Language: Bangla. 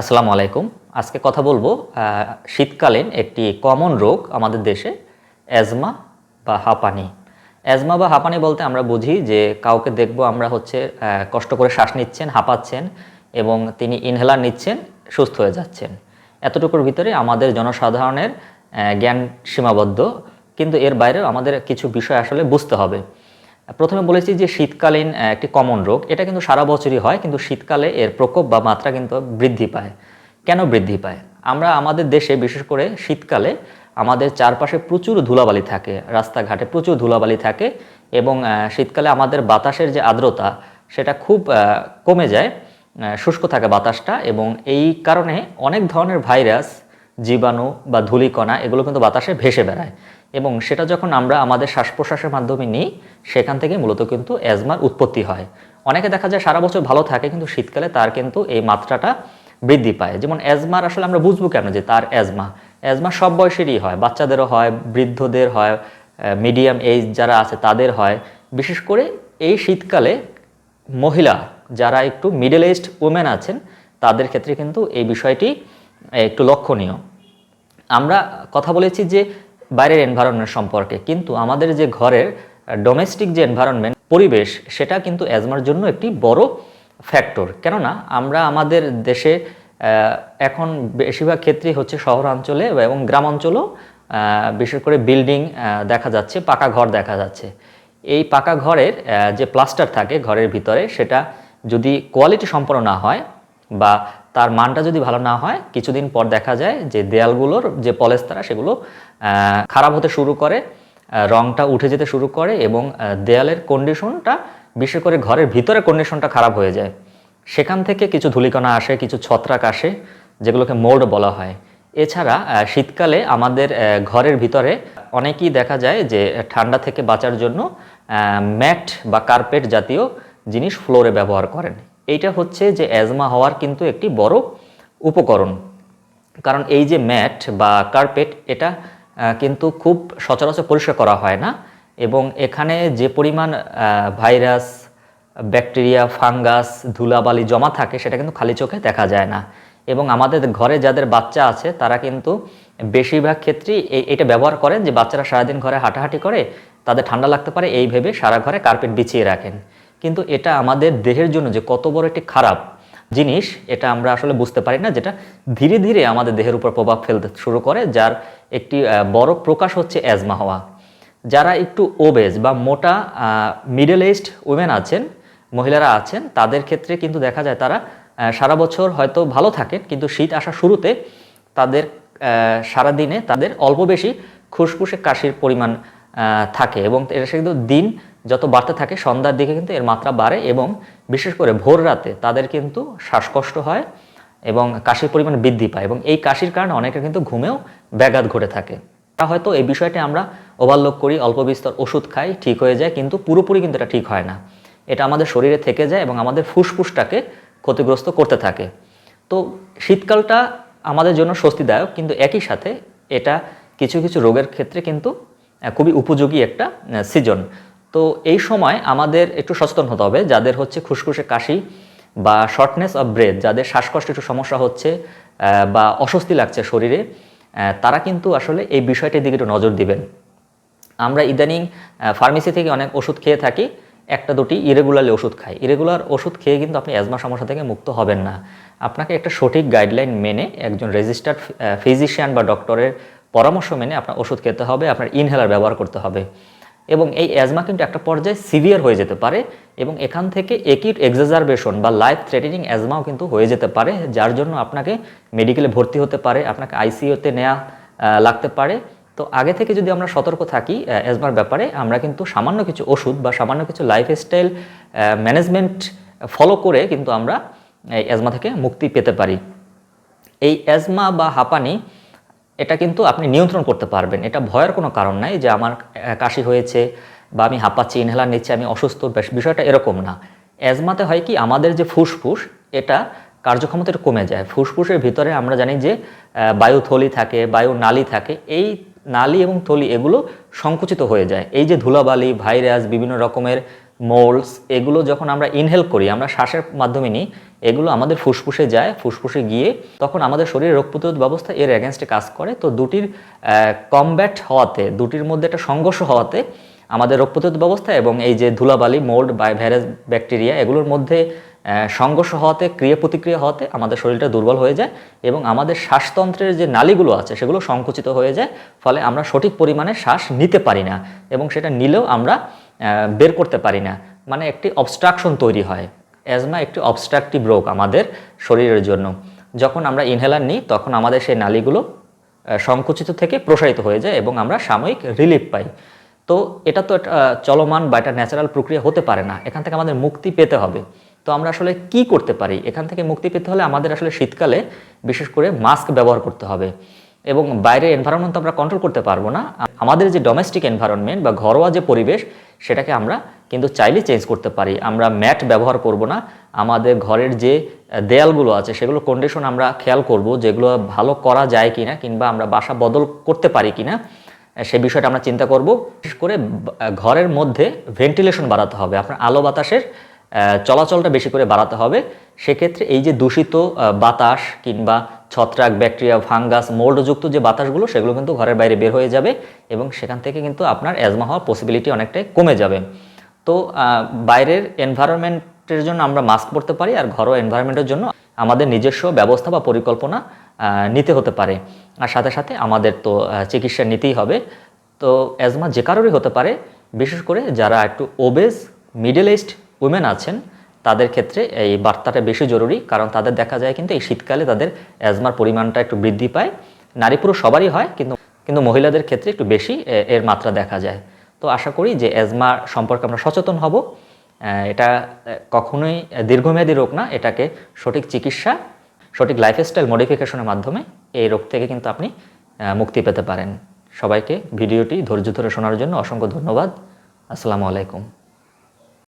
আসসালামু আলাইকুম। আজকে কথা বলব শীতকালীন একটি কমন রোগ আমাদের দেশে, অ্যাজমা বা হাঁপানি। অ্যাজমা বা হাঁপানি বলতে আমরা বুঝি যে, কাউকে দেখব আমরা হচ্ছে কষ্ট করে শ্বাস নিচ্ছেন, হাঁপাচ্ছেন এবং তিনি ইনহেলার নিচ্ছেন, সুস্থ হয়ে যাচ্ছেন। এতটুকুর ভিতরে আমাদের জনসাধারণের জ্ঞান সীমাবদ্ধ, কিন্তু এর বাইরেও আমাদের কিছু বিষয় আসলে বুঝতে হবে। প্রথমে বলেছি যে শীতকালীন একটি কমন রোগ। এটা কিন্তু সারা বছরই হয়, কিন্তু শীতকালে এর প্রকোপ বা মাত্রা কিন্তু বৃদ্ধি পায়। কেন বৃদ্ধি পায়? আমরা আমাদের দেশে, বিশেষ করে শীতকালে, আমাদের চারপাশে প্রচুর ধুলাবালি থাকে, রাস্তাঘাটে প্রচুর ধুলাবালি থাকে এবং শীতকালে আমাদের বাতাসের যে আর্দ্রতা, সেটা খুব কমে যায় শুষ্ক থাকে বাতাসটা এবং এই কারণে অনেক ধরনের ভাইরাস, জীবাণু বা ধূলিকণা, এগুলো কিন্তু বাতাসে ভেসে বেড়ায়। এবং সেটা যখন আমরা আমাদের শ্বাস প্রশ্বাসের মাধ্যমে নিই, সেখান থেকে মূলত কিন্তু অ্যাজমার উৎপত্তি হয়। অনেকে দেখা যায় সারা বছর ভালো থাকে, কিন্তু শীতকালে তার কিন্তু এই মাত্রাটা বৃদ্ধি পায়। যেমন অ্যাজমার আসলে আমরা বুঝব কেন যে তার অ্যাজমা? অ্যাজমা সব বয়সেরই হয়, বাচ্চাদেরও হয়, বৃদ্ধদের হয় মিডিয়াম এজ যারা আছে তাদের হয়। বিশেষ করে এই শীতকালে মহিলা যারা একটু মিডল এজড ওমেন আছেন, তাদের ক্ষেত্রে কিন্তু এই বিষয়টি একটু লক্ষণীয়। আমরা কথা বলেছি যে বাইরের এনভায়রনমেন্ট সম্পর্কে। কিন্তু আমাদের যে ঘরের ডোমেস্টিক যে এনভায়রনমেন্ট পরিবেশ, সেটা কিন্তু অ্যাজমার জন্য একটি বড় ফ্যাক্টর কেননা, আমরা আমাদের দেশে এখন বেশিরভাগ ক্ষেত্রেই হচ্ছে শহরাঞ্চলে এবং গ্রামাঞ্চলেও বিশেষ করে বিল্ডিং দেখা যাচ্ছে, পাকা ঘর দেখা যাচ্ছে। এই পাকা ঘরের যে প্লাস্টার থাকে ঘরের ভিতরে, সেটা যদি কোয়ালিটি সম্পন্ন না হয় বা তার মানটা যদি ভালো না হয়, কিছুদিন পর দেখা যায় যে দেয়ালগুলোর যে পলেস্তারা সেগুলো খারাপ হতে শুরু করে রংটা উঠে যেতে শুরু করে এবং দেয়ালের কন্ডিশনটা বিশেষ করে ঘরের ভিতরে কন্ডিশনটা খারাপ হয়ে যায়। সেখান থেকে কিছু ধূলিকণা আসে, কিছু ছত্রাক আসে, যেগুলোকে মোল্ড বলা হয়। এছাড়া শীতকালে আমাদের ঘরের ভিতরে অনেকেই দেখা যায় যে, ঠান্ডা থেকে বাঁচার জন্য ম্যাট বা কার্পেট জাতীয় জিনিস ফ্লোরে ব্যবহার করেন। এইটা হচ্ছে যে অ্যাজমা হওয়ার কিন্তু একটি বড় উপকরণ। কারণ এই যে ম্যাট বা কার্পেট, এটা কিন্তু খুব সচরাচর পরিষ্কার করা হয় না এবং এখানে যে পরিমাণ ভাইরাস, ব্যাকটেরিয়া, ফাঙ্গাস, ধুলাবালি জমা থাকে, সেটা কিন্তু খালি চোখে দেখা যায় না। এবং আমাদের ঘরে যাদের বাচ্চা আছে, তারা কিন্তু বেশিরভাগ ক্ষেত্রেই এই- এটা ব্যবহার করেন যে বাচ্চারা সারাদিন ঘরে হাঁটাহাঁটি করে, তাদের ঠান্ডা লাগতে পারে, এই ভেবে সারা ঘরে কার্পেট বিছিয়ে রাখেন। কিন্তু এটা আমাদের দেহের জন্য যে কত বড় একটি খারাপ জিনিস, এটা আমরা আসলে বুঝতে পারি না, যেটা ধীরে ধীরে আমাদের দেহের উপর প্রভাব ফেলতে শুরু করে, যার একটি বড় প্রকাশ হচ্ছে অ্যাজমা হওয়া। যারা একটু ওবেজ বা মোটা মিডল এজড উমেন আছেন, মহিলারা আছেন, তাদের ক্ষেত্রে কিন্তু দেখা যায় তারা সারা বছর হয়তো ভালো থাকেন, কিন্তু শীত আসা শুরুতে তাদের সারাদিনে তাদের অল্প বেশি খুসখুসে কাশির পরিমাণ থাকে এবং এটা সে কিন্তু দিন যত বাড়তে থাকে, সন্ধ্যার দিকে কিন্তু এর মাত্রা বাড়ে এবং বিশেষ করে ভোর রাতে তাদের কিন্তু শ্বাসকষ্ট হয় এবং কাশির পরিমাণ বৃদ্ধি পায় এবং এই কাশির কারণে অনেকের কিন্তু ঘুমেও ব্যাঘাত ঘটে থাকে। তা হয়তো এই বিষয়টি আমরা ওভারলোক করি, অল্প বিস্তর ওষুধ খাই, ঠিক হয়ে যায়, কিন্তু পুরোপুরি কিন্তু এটা ঠিক হয় না। এটা আমাদের শরীরে থেকে যায় এবং আমাদের ফুসফুসটাকে ক্ষতিগ্রস্ত করতে থাকে। তো শীতকালটা আমাদের জন্য স্বস্তিদায়ক, কিন্তু একই সাথে এটা কিছু কিছু রোগের ক্ষেত্রে কিন্তু খুবই উপযোগী একটা সিজন তো এই সময় আমাদের একটু সচেতন হতে হবে, যাদের হচ্ছে খুসখুসে কাশি বা শর্টনেস অফ ব্রেথ যাদের শ্বাসকষ্ট একটু সমস্যা হচ্ছে বা অস্বস্তি লাগছে শরীরে তারা কিন্তু আসলে এই বিষয়টির দিকে একটু নজর দিবেন। আমরা ইদানিং ফার্মেসি থেকে অনেক ওষুধ খেয়ে থাকি, একটা দুটি ইরেগুলারলি ওষুধ খাই। ইরেগুলার ওষুধ খেয়ে কিন্তু আপনি অ্যাজমা সমস্যা থেকে মুক্ত হবেন না। আপনাকে একটা সঠিক গাইডলাইন মেনে একজন রেজিস্টার্ড ফিজিশিয়ান বা ডক্টরের পরামর্শ মেনে আপনার ওষুধ খেতে হবে, আপনার ইনহেলার ব্যবহার করতে হবে। এবং এই অ্যাজমা কিন্তু একটা পর্যায়ে সিভিয়ার হয়ে যেতে পারে এবং এখান থেকে একিট এক্সাজারবেশন বা লাইফ থ্রেটেনিং অ্যাজমাও কিন্তু হয়ে যেতে পারে, যার জন্য আপনাকে মেডিকেলে ভর্তি হতে পারে, আপনাকে আইসিইউতে নেওয়া লাগতে পারে। তো আগে থেকে যদি আমরা সতর্ক থাকি অ্যাজমার ব্যাপারে, আমরা কিন্তু সামান্য কিছু ওষুধ বা সামান্য কিছু লাইফস্টাইল ম্যানেজমেন্ট ফলো করে কিন্তু আমরা এই অ্যাজমা থেকে মুক্তি পেতে পারি। এই অ্যাজমা বা হাঁপানি এটা কিন্তু আপনি নিয়ন্ত্রণ করতে পারবেন। এটা ভয়ের কোনো কারণ নাই যে আমার কাশি হয়েছে বা আমি হাঁপাচ্ছি ইনহেলার নিচ্ছি আমি অসুস্থ বিষয়টা এরকম না। অ্যাজমাতে হয় কি আমাদের যে ফুসফুস এটা কার্যক্ষমতা কমে যায়। ফুসফুসের ভিতরে আমরা জানি যে আহ, বায়ুথলি থাকে বায়ু নালী থাকে এই নালী এবং থলি এগুলো সংকুচিত হয়ে যায়। এই যে ধুলাবালি ভাইরাস বিভিন্ন রকমের মোলস, এগুলো যখন আমরা ইনহেল করি, আমরা শ্বাসের মাধ্যমে নিই, এগুলো আমাদের ফুসফুসে যায়, ফুসফুসে গিয়ে তখন আমাদের শরীরের রোগ প্রতিরোধ ব্যবস্থা এর অ্যাগেনস্টে কাজ করে। তো দুটির কমব্যাট হওয়াতে, দুটির মধ্যে একটা সংঘর্ষ হওয়াতে আমাদের রোগ প্রতিরোধ ব্যবস্থা এবং এই যে ধুলাবালি মোল্ড বা ভাইরাস ব্যাকটেরিয়া এগুলোর মধ্যে সংঘর্ষ হওয়াতে ক্রিয়া প্রতিক্রিয়া হওয়াতে আমাদের শরীরটা দুর্বল হয়ে যায় এবং আমাদের শ্বাসতন্ত্রের যে নালীগুলো আছে, সেগুলো সংকুচিত হয়ে যায়, ফলে আমরা সঠিক পরিমাণে শ্বাস নিতে পারি না এবং সেটা নিলেও আমরা বের করতে পারি না। মানে একটি অবস্ট্রাকশন তৈরি হয়। অ্যাজমা একটি অবস্ট্রাকটিভ রোগ আমাদের শরীরের জন্য। যখন আমরা ইনহেলার নিই, তখন আমাদের সেই নালীগুলো সংকুচিত থেকে প্রসারিত হয়ে যায় এবং আমরা সাময়িক রিলিফ পাই। তো এটা তো একটা চলমান বা একটা ন্যাচারাল প্রক্রিয়া হতে পারে না। এখান থেকে আমাদের মুক্তি পেতে হবে। তো আমরা আসলে কি করতে পারি? এখান থেকে মুক্তি পেতে হলে আমাদের আসলে শীতকালে বিশেষ করে মাস্ক ব্যবহার করতে হবে। এবং বাইরের এনভায়রনমেন্ট আমরা কন্ট্রোল করতে পারব না। আমাদের যে ডোমেস্টিক এনভায়রনমেন্ট বা ঘরোয়া যে পরিবেশ, সেটাকে আমরা কিন্তু চাইলে চেঞ্জ করতে পারি। আমরা ম্যাট ব্যবহার করব না। আমাদের ঘরের যে দেয়ালগুলো আছে, সেগুলো কন্ডিশন আমরা খেয়াল করব যেগুলো ভালো করা যায় কিনা, কিংবা আমরা বাসা বদল করতে পারি কিনা সে বিষয়টা আমরা চিন্তা করব। বিশেষ করে ঘরের মধ্যে ভেন্টিলেশন বাড়াতে হবে। আপনার আলো বাতাসের চলাচলটা বেশি করে বাড়াতে হবে। সেক্ষেত্রে এই যে দূষিত বাতাস কিংবা ছত্রাক, ব্যাকটেরিয়া, ফাঙ্গাস, মোল্ডযুক্ত যে বাতাসগুলো, সেগুলো কিন্তু ঘরের বাইরে বের হয়ে যাবে এবং সেখান থেকে কিন্তু আপনার অ্যাজমা হওয়ার পসিবিলিটি অনেকটাই কমে যাবে। তো বাইরের এনভায়রনমেন্টের জন্য আমরা মাস্ক পরতে পারি আর ঘরোয়া এনভায়রনমেন্টের জন্য আমাদের নিজস্ব ব্যবস্থা বা পরিকল্পনা নিতে হতে পারে। আর সাথে সাথে আমাদের তো চিকিৎসা নিতেই হবে। তো অ্যাজমা যে কারোরই হতে পারে, বিশেষ করে যারা একটু ওবেজ মিডল ইস্ট উইমেন আছেন তাদের ক্ষেত্রে এই বার্তাটা বেশি জরুরি, কারণ তাদের দেখা যায় কিন্তু এই শীতকালে তাদের অ্যাজমার পরিমাণটা একটু বৃদ্ধি পায়। নারী পুরুষ সবারই হয়, কিন্তু কিন্তু মহিলাদের ক্ষেত্রে একটু বেশি এর মাত্রা দেখা যায়। তো আশা করি যে অ্যাজমা সম্পর্কে আমরা সচেতন হব। এটা কখনোই দীর্ঘমেয়াদী রোগ না, এটাকে সঠিক চিকিৎসা, সঠিক লাইফস্টাইল মডিফিকেশনের মাধ্যমে এই রোগ থেকে কিন্তু আপনি মুক্তি পেতে পারেন। সবাইকে ভিডিওটি ধৈর্য ধরে শোনার জন্য অসংখ্য ধন্যবাদ। আসসালামু আলাইকুম।